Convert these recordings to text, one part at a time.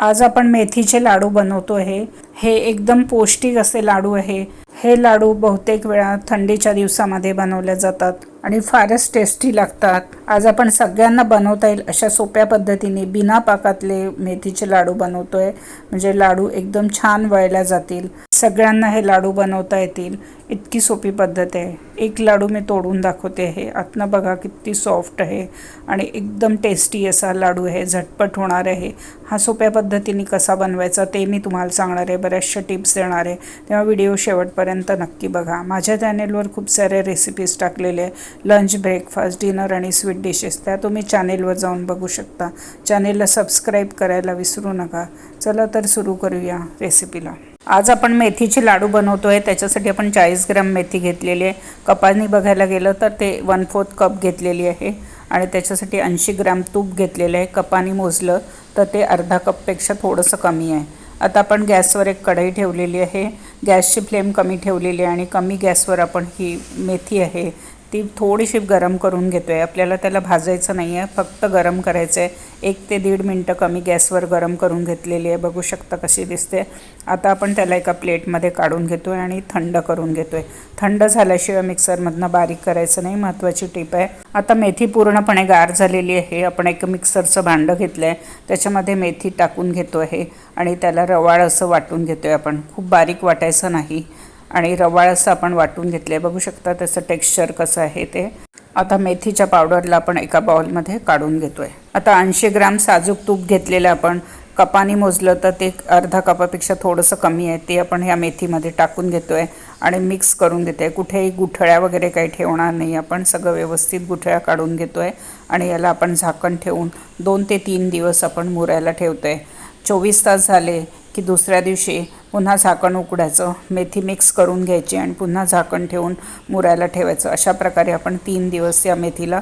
आज आपण मेथीचे लाडू बनवतो आहे. हे एकदम पौष्टिक असे लाडू आहे. हे लाडू बहुतेक वेळा थंडीच्या दिवसामध्ये बनवले जातात. आणि फारच टेस्टी लागतात. आज आपण सगळ्यांना बनवता येईल अशा सोप्या पद्धतीने बिना पाकातले मेथीचे लाडू बनवतोय. म्हणजे लाडू एकदम छान वळल्या जातील. सगळ्यांना हे लाडू बनवता येतील. इतकी सोपी पद्धत आहे. एक लाडू मी तोडून दाखवते आहे आतनं बघा किती सॉफ्ट आहे. आणि एकदम टेस्टी असा लाडू आहे. झटपट होणार आहे. हा सोप्या पद्धतीने कसा बनवायचा ते मी तुम्हाला सांगणार आहे. बऱ्याचशा टिप्स देणार आहे. तेव्हा व्हिडिओ शेवटपर्यंत नक्की बघा. माझ्या चॅनेलवर खूप सारे रेसिपीज टाकलेले आहे. लंच ब्रेकफास्ट डिनर आणि स्वीट डिशेस त्या तुम्ही चॅनेलवर जाऊन बघू शकता. चॅनेलला सबस्क्राईब करायला विसरू नका. चला तर सुरू करूया रेसिपीला आज आपण मेथीचे लाडू बनवतो आहे त्याच्यासाठी आपण चाळीस ग्रॅम मेथी घेतलेली आहे. कपानी बघायला गेलं तर ते वन फोर्थ कप घेतलेली आहे. आणि त्याच्यासाठी ऐंशी ग्रॅम तूप घेतलेलं आहे. कपानी मोजलं तर ते अर्धा कपपेक्षा थोडंसं कमी आहे. आता आपण गॅसवर एक कढई ठेवलेली आहे. गॅसची फ्लेम कमी ठेवलेली आहे आणि कमी गॅसवर आपण ही मेथी आहे ती थोडीशी गरम करून घेतो आहे आपल्याला त्याला भाजायचं नाही आहे फक्त गरम करायचं आहे एक ते दीड मिनटं कमी गॅसवर गरम करून घेतलेली आहे. बघू शकता कशी दिसते. आता आपण त्याला एका प्लेटमध्ये काढून घेतो आहे आणि थंड करून घेतो आहे थंड झाल्याशिवाय मिक्सरमधनं बारीक करायचं नाही महत्त्वाची टीप आहे. आता मेथी पूर्णपणे गार झालेली आहे. आपण एक मिक्सरचं भांडं घेतलं आहे त्याच्यामध्ये मेथी टाकून घेतो आहे आणि त्याला रवाळ असं वाटून घेतो आहे आपण. खूप बारीक वाटायचं नाही. आणि रवाळ असं आपण वाटून घेतलं आहे बघू शकता त्याचं टेक्स्चर कसं आहे ते. आता मेथीच्या पावडरला आपण एका बाउलमध्ये काढून घेतो आहे आता ऐंशी ग्राम साजूक तूप घेतलेलं आपण. कपानी मोजलं तर ते अर्धा कपापेक्षा थोडंसं कमी आहे. ते आपण ह्या मेथीमध्ये टाकून घेतो आहे आणि मिक्स करून घेतो आहे कुठेही गुठळ्या वगैरे काही ठेवणार नाही. आपण सगळं व्यवस्थित गुठळ्या काढून घेतो आहे आणि याला आपण झाकण ठेवून दोन ते तीन दिवस आपण मुरायला ठेवतो आहे चोवीस तास झाले की दुसऱ्या दिवशी पुन्हा झाकण उकडायचं मेथी मिक्स करून घ्यायची आणि पुन्हा झाकण ठेवून मुरायला ठेवायचं. अशा प्रकारे आपण तीन दिवस या मेथीला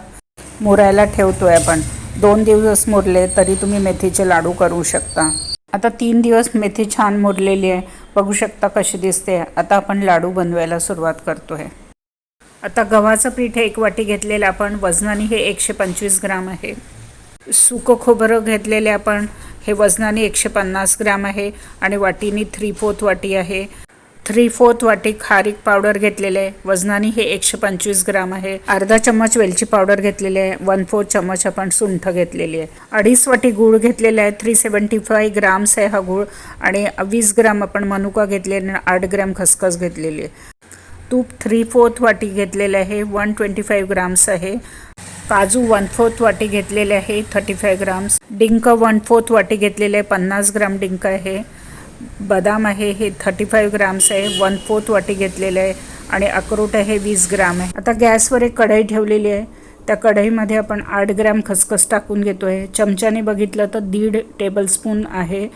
मुरायला ठेवतो आहे आपण. दोन दिवस मुरले तरी तुम्ही मेथीचे लाडू करू शकता. आता तीन दिवस मेथी छान मुरलेली आहे. बघू शकता कशी दिसते. आता आपण लाडू बनवायला सुरुवात करतो आहे आता गव्हाचं पीठ एक वाटी घेतलेलं आपण. वजनाने हे एकशे पंचवीस ग्राम आहे. सुकं खोबरं घेतलेले आपण. हे वजनाने एकशे पन्नास ग्रॅम आहे आणि वाटीनी थ्री फोर्थ वाटी आहे. थ्री फोर्थ वाटी खारीक पावडर घेतलेले आहे. वजनाने हे एकशे पंचवीस ग्राम आहे. अर्धा चम्मच वेलची पावडर घेतलेली आहे. वन फोर्थ चम्मच आपण सुंठ घेतलेली आहे. अडीच वाटी गूळ घेतलेला आहे. थ्री सेवन्टी फाय ग्राम्स आहे हा गूळ आणि वीस ग्राम आपण मनुका घेतलेली आणि आठ ग्रॅम खसखस घेतलेली आहे. तूप थ्री फोर्थ वाटी घेतलेलं आहे. वन ट्वेंटी फाईव्ह ग्राम्स आहे. काजू वन फोर्थ वाटी घेतलेले आहे थर्टी फाय ग्राम्स डिंक वन फोर्थ वाटी घेतलेले आहे पन्नास ग्राम डिंक आहे. बदाम आहे हे थर्टी फाईव्ह ग्राम्स आहे वन फोर्थ वाटी घेतलेले आहे. आणि अक्रोट आहे वीस ग्राम आहे. आता गॅसवर एक कढई ठेवलेली आहे. त्या कढईमध्ये आपण आठ ग्रॅम खसखस टाकून घेतो आहे चमच्याने बघितलं तर दीड टेबलस्पून आहे.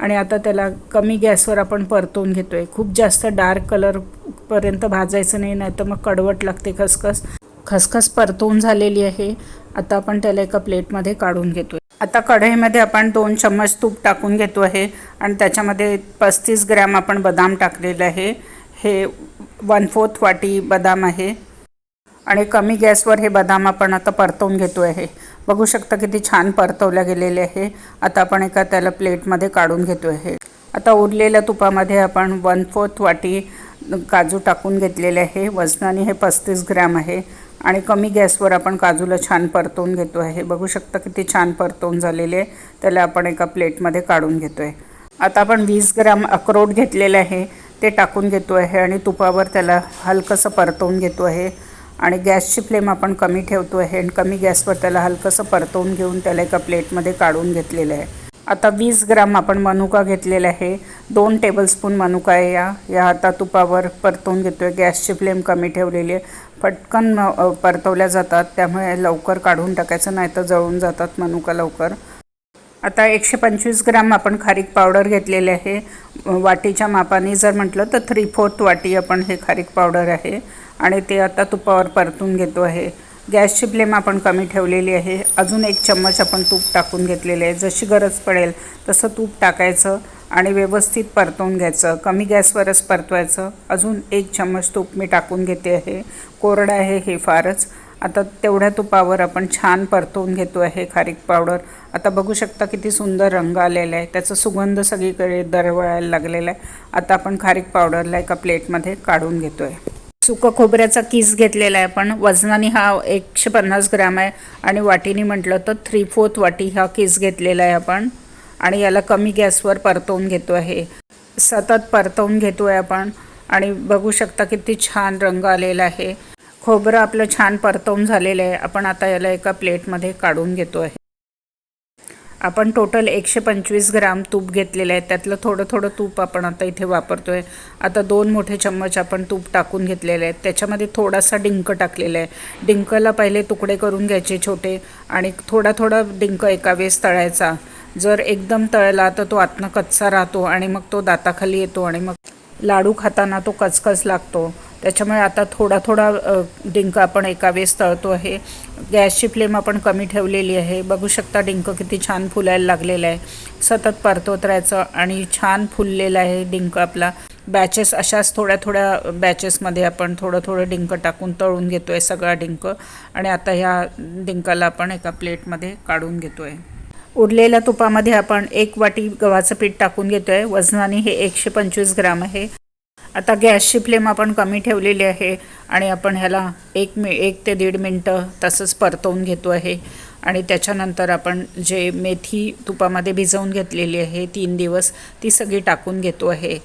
आणि आता त्याला कमी गॅसवर आपण परतवून घेतो आहे खूप जास्त डार्क कलरपर्यंत भाजायचं नाही नाही तर मग कडवट लागते खसखस. खसखस परतवून झालेली आहे. आता आपण त्याला एका प्लेटमध्ये काढून घेतो आता कढईमध्ये आपण दोन चम्मच तूप टाकून घेतो आहे आणि त्याच्यामध्ये पस्तीस ग्रॅम आपण बदाम टाकलेलं आहे. हे वन फोर्थ वाटी बदाम आहे. आणि कमी गॅसवर हे बदाम आपण आता परतवून घेतो आहे. बघू शकता किती छान परतवल्या गेलेले आहे. आता आपण एका त्याला प्लेटमध्ये काढून घेतो आहे. आता उरलेल्या तुपामध्ये आपण वन फोर्थ वाटी काजू टाकून घेतलेले आहे. वजनाने हे पस्तीस ग्रॅम आहे. आणि कमी गॅसवर आपण काजूला छान परतवून घेतो आहे बघू शकता किती छान परतवून झालेले आहे. त्याला आपण एका प्लेटमध्ये काढून घेतो आहे आता आपण वीस ग्रॅम अक्रोड घेतलेलं आहे. ते टाकून घेतो आहे आणि तुपावर त्याला हलकंसं परतवून घेतो आहे आणि गॅसची फ्लेम आपण कमी ठेवतो आहे आणि कमी गॅसवर त्याला हलकंसं परतवून घेऊन त्याला एका प्लेटमध्ये काढून घेतलेलं आहे. आता वीस ग्राम आपण मनुका घेतलेला आहे. दोन टेबलस्पून मनुका आहे या. या आता तुपावर परतवून घेतो आहे गॅसची फ्लेम कमी ठेवलेली आहे. पटकन परतवल्या जातात. त्यामुळे लवकर काढून टाकायचं नाही तर जळून जातात मनुका लवकर. आता एकशे पंचवीस ग्राम आपण खारीक पावडर घेतलेले आहे. वाटीच्या मापाने जर म्हटलं तर थ्री फोर्थ वाटी आपण हे खारीक पावडर आहे. आणि ते आता तुपावर परतून घेतो आहे. गॅसची फ्लेम आपण कमी ठेवलेली आहे. अजून एक चम्मच आपण तूप टाकून घेतलेले आहे. जशी गरज पडेल तसं तूप टाकायचं आणि व्यवस्थित परतवून घ्यायचं. कमी गॅसवरच परतवायचं. अजून एक चम्मच तूप मी टाकून घेते आहे. कोरडं आहे हे फारच. आता तेवढ्या तुपावर आपण छान परतवून घेतो आहे खारीक पावडर. आता बघू शकता किती सुंदर रंग आलेला आहे. त्याचा सुगंध सगळीकडे दरवळायला लागलेला आहे. आता आपण खारीक पावडरला एका प्लेटमध्ये काढून घेतो आहे सुकं खोबऱ्याचा किस घेतलेला आहे. आपण वजनाने हा एकशे पन्नास ग्रॅम आहे आणि वाटीने म्हटलं तर थ्री फोर्थ वाटी हा किस घेतलेला आहे आपण. आणि याला कमी गॅसवर परतवून घेतो आहे. सतत परतवून घेतो आहे आपण. आणि बघू शकता किती छान रंग आलेला आहे. खोबरं आपलं छान परतवून झालेलं आहे. आपण आता याला एका प्लेटमध्ये काढून घेतो आहे आपण टोटल एकशे पंचवीस ग्राम तूप घेतलेलं आहे. त्यातलं थोडं थोडं तूप आपण आता इथे वापरतो आहे आता दोन मोठे चम्मच आपण तूप टाकून घेतलेले आहेत त्याच्यामध्ये थोडासा डिंक टाकलेला आहे. डिंकला पहिले तुकडे करून घ्यायचे छोटे आणि थोडा थोडा डिंक एका वेळेस तळायचा. जर एकदम तळला तर तो आतनं कच्चा राहतो आणि मग तो दाताखाली येतो आणि मग लाडू खाताना तो कचकच लागतो. त्याच्यामुळे आता थोडा थोडा डिंक आपण एका वेळेस तळतो आहे. गॅसची फ्लेम आपण कमी ठेवलेली आहे. बघू शकता डिंक किती छान फुलायला लागलेलं आहे. सतत परतवत राहायचं आणि छान फुललेला आहे डिंक आपला. बॅचेस अशाच थोड्या थोड्या बॅचेसमध्ये आपण थोडं थोडं डिंक टाकून तळून घेतो आहे सगळा डिंक. आणि आता ह्या डिंकाला आपण एका प्लेटमध्ये काढून घेतो आहे उरलेल्या तुपामध्ये आपण एक वाटी गव्हाचं पीठ टाकून घेतो आहे वजनाने हे एकशे पंचवीस ग्राम आहे. आता गॅसची फ्लेम आपण कमी ठेवलेली आहे आणि आपण ह्याला एक मि एक ते दीड मिनटं तसंच परतवून घेतो आहे. आणि त्याच्यानंतर आपण जे मेथी तुपामध्ये भिजवून घेतलेली आहे तीन दिवस ती सगळी टाकून घेतो आहे.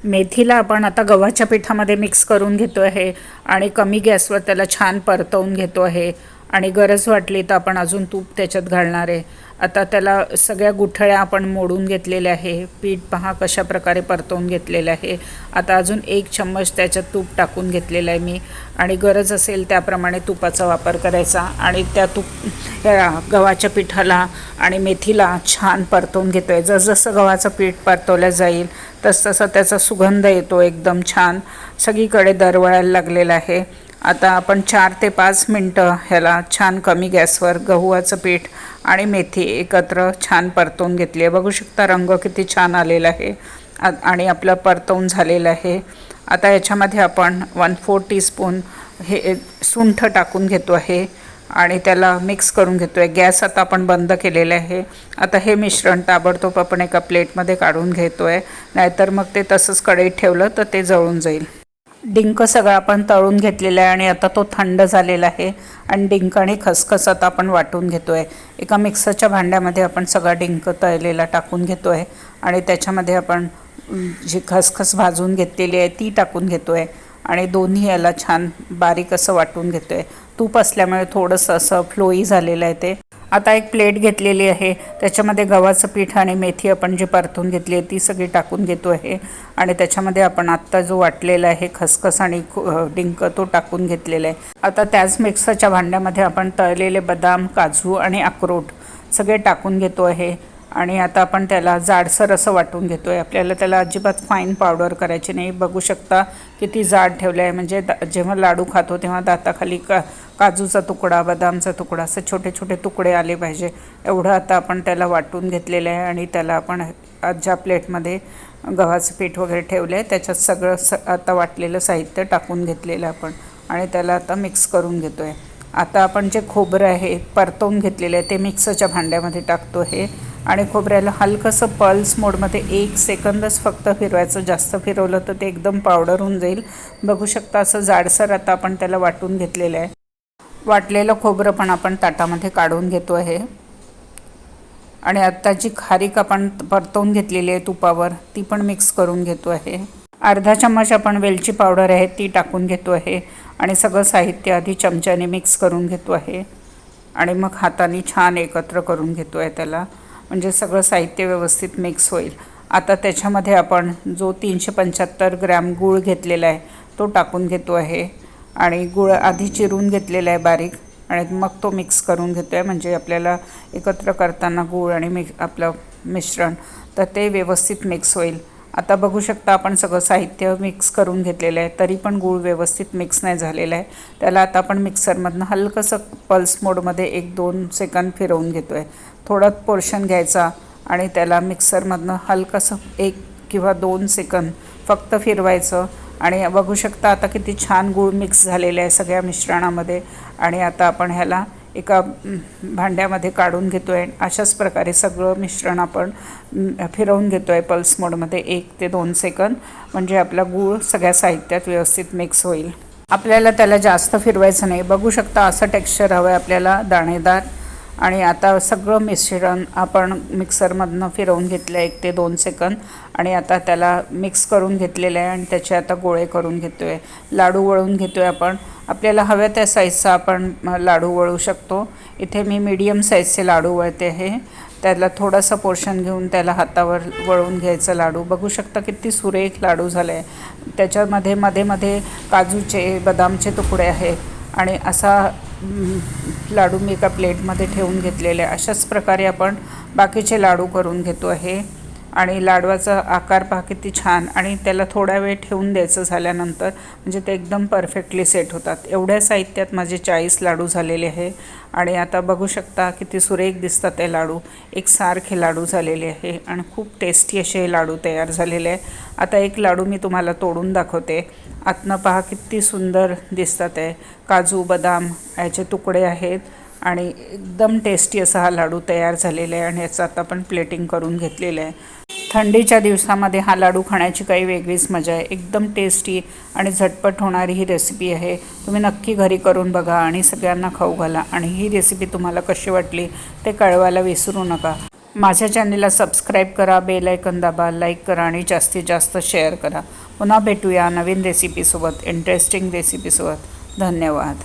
मेथीला आपण आता गव्हाच्या पिठामध्ये मिक्स करून घेतो आहे आणि कमी गॅसवर त्याला छान परतवून घेतो आहे. आणि गरज वाटली तर आपण अजून तूप त्याच्यात घालणार आहे. आता त्याला सगळ्या गुठळ्या आपण मोडून घेतलेल्या आहे पीठ पहा कशा प्रकारे परतवून घेतलेलं आहे. आता अजून एक चम्मच त्याच्यात तूप टाकून घेतलेलं आहे मी. आणि गरज असेल त्याप्रमाणे तुपाचा वापर करायचा. आणि त्या तूप गव्हाच्या पिठाला आणि मेथीला छान परतवून घेतो आहे जसजसं गव्हाचं पीठ परतवलं जाईल तसतसा त्याचा सुगंध येतो एकदम छान. सगळीकडे दरवळायला लागलेला आहे. आता आपण चार ते पाच मिनटं ह्याला छान कमी गॅसवर गव्हाचं पीठ आणि मेथी एकत्र छान परतवून घेतली आहे. बघू शकता रंग किती छान आलेला आहे. आणि आपलं परतवून झालेलं आहे. आता याच्यामध्ये आपण वन फोर टीस्पून हे सुंठ टाकून घेतो आहे आणि त्याला मिक्स करून घेतो आहे गॅस आता आपण बंद केलेला आहे. आता हे मिश्रण ताबडतोब आपण एका प्लेटमध्ये काढून घेतो आहे नाहीतर मग ते तसंच कढईत ठेवलं तर ते जळून जाईल. डिंक सगळं आपण तळून घेतलेला आहे आणि आता तो थंड झालेला आहे आणि डिंक आणि खसखस आता आपण वाटून घेतो आहे एका मिक्सरच्या भांड्यामध्ये आपण सगळा डिंक तळलेला टाकून घेतो आहे आणि त्याच्यामध्ये आपण जी खसखस भाजून घेतलेली आहे ती टाकून घेतो आहे आणि दोन्ही याला छान बारीक असं वाटून घेतो आहे तूप असल्यामुळे थोडंसं असं फ्लोई झालेलं आहे ते. आता एक प्लेट घेतलेली आहे. त्याच्यामध्ये गव्हाचं पीठ आणि मेथी आपण जी परतून घेतली आहे ती सगळी टाकून घेतो आहे. आणि त्याच्यामध्ये आपण आत्ता जो वाटलेला आहे खसखस आणि डिंक तो टाकून घेतलेला आहे. आता त्याच मिक्सरच्या भांड्यामध्ये आपण तळलेले बदाम काजू आणि अक्रोट सगळे टाकून घेतो आहे. आणि आता आपण त्याला जाडसर असं वाटून घेतो आहे आपल्याला त्याला अजिबात फाईन पावडर करायची नाही. बघू शकता किती जाड ठेवलं आहे म्हणजे दा जेव्हा लाडू खातो तेव्हा दाताखाली का काजूचा तुकडा बदामचा तुकडा असे छोटे छोटे तुकडे आले पाहिजे. एवढं आता आपण त्याला वाटून घेतलेलं आहे आणि त्याला आपण ज्या प्लेटमध्ये गव्हाचं पीठ वगैरे ठेवलं आहे त्याच्यात सगळं स आता वाटलेलं साहित्य टाकून घेतलेलं आपण. आणि त्याला आता मिक्स करून घेतो आहे आता आपण जे खोबरं आहे परतवून घेतलेलं आहे ते मिक्सरच्या भांड्यामध्ये टाकतो आहे आणि खोबऱ्याला हलकंसं पल्स मोडमध्ये एक सेकंदच फक्त फिरवायचं. जास्त फिरवलं तर ते एकदम पावडर होऊन जाईल. बघू शकता असं जाडसर आता आपण त्याला वाटून घेतलेलं आहे. वाटलेलं खोबरं पण आपण ताटामध्ये काढून घेतो आहे. आणि आत्ता जी खारीक आपण परतवून घेतलेली आहे तुपावर. ती पण मिक्स करून घेतो आहे. अर्धा चम्मच आपण वेलची पावडर आहे ती टाकून घेतो आहे. आणि सगळं साहित्य आधी चमच्याने मिक्स करून घेतो आहे. आणि मग हाताने छान एकत्र करून घेतो आहे त्याला. म्हणजे सगळं साहित्य व्यवस्थित मिक्स होईल. आता त्याच्यामध्ये आपण जो तीनशे पंच्याहत्तर ग्रॅम गूळ घेतलेला आहे तो टाकून घेतो आहे. आणि गूळ आधी चिरून घेतलेला आहे बारीक आणि मग तो मिक्स करून घेतो आहे म्हणजे आपल्याला एकत्र करताना गूळ आणि मिक्स आपलं मिश्रण तर ते व्यवस्थित मिक्स होईल. आता बघू शकता आपण सगळं साहित्य मिक्स करून घेतलेलं आहे. तरी पण गूळ व्यवस्थित मिक्स नाही झालेला आहे. त्याला आता आपण मिक्सरमधनं हलकंसं पल्स मोडमध्ये एक दोन सेकंद फिरवून घेतो आहे थोडं पोर्शन घ्यायचा आणि त्याला मिक्सरमधनं हलकंसं एक किंवा दोन सेकंद फक्त फिरवायचं. आणि बघू शकता आता किती छान गूळ मिक्स झालेले आहे सगळ्या मिश्रणामध्ये. आणि आता आपण ह्याला एका भांड्यामध्ये काढून घेतो आहे अशाच प्रकारे सगळं मिश्रण आपण फिरवून घेतो आहे पल्स मोडमध्ये एक ते दोन सेकंद. म्हणजे आपला गूळ सगळ्या साहित्यात व्यवस्थित मिक्स होईल. आपल्याला त्याला जास्त फिरवायचं नाही. बघू शकता असं टेक्स्चर हवं आहे आपल्याला दाणेदार. आणि आता सगळं मिश्रण आपण मिक्सरमधनं फिरवून घेतलं एक ते दोन सेकंद. आणि आता त्याला मिक्स करून घेतलेलं आहे आणि त्याचे आता गोळे करून घेतो आहे लाडू वळून घेतो आहे आपण. आपल्याला हव्या त्या साईजचा आपण लाडू वळू शकतो. इथे मी मीडियम साईजचे लाडू वळते आहे त्याला थोडंसं पोर्शन घेऊन त्याला हातावर वळून घ्यायचं लाडू. बघू शकता किती सुरेख लाडू झाले आहे त्याच्यामध्ये मध्ये मध्ये काजूचे बदामचे तुकडे आहे आणि असा लाडू मी एका प्लेटमध्ये ठेवून घेतलेले आहे. अशाच प्रकारे आपण बाकीचे लाडू करून घेतो आहे. आणि लाडवाचा आकार पहा किती छान. आणि त्याला थोडा वेळ ठेवून द्यायचं झाल्यानंतर म्हणजे ते एकदम परफेक्टली सेट होतात. एवढ्या साहित्यात माझे चाळीस लाडू झालेले आहे. आणि आता बघू शकता किती सुरेख दिसतात ते लाडू. एक सारखे लाडू झालेले आहे आणि खूप टेस्टी असे हे लाडू तयार झालेले आहे. आता एक लाडू मी तुम्हाला तोडून दाखवते. आतनं पहा किती सुंदर दिसतात आहे काजू बदाम याचे तुकडे आहेत. आणि एकदम टेस्टी असा हा लाडू तयार झालेला आहे आणि याचं आता आपण प्लेटिंग करून घेतलेलं आहे. थंडीच्या दिवसामध्ये हा लाडू खाण्याची काही वेगळीच मजा आहे. एकदम टेस्टी आणि झटपट होणारी ही रेसिपी आहे. तुम्ही नक्की घरी करून बघा आणि सगळ्यांना खाऊ घाला. आणि ही रेसिपी तुम्हाला कशी वाटली ते कळवायला विसरू नका. माझ्या चॅनलला सबस्क्राईब करा बेल ऐकन दाबा लाईक करा आणि जास्तीत जास्त शेअर करा. पुन्हा भेटूया नवीन रेसिपीसोबत इंटरेस्टिंग रेसिपीसोबत धन्यवाद.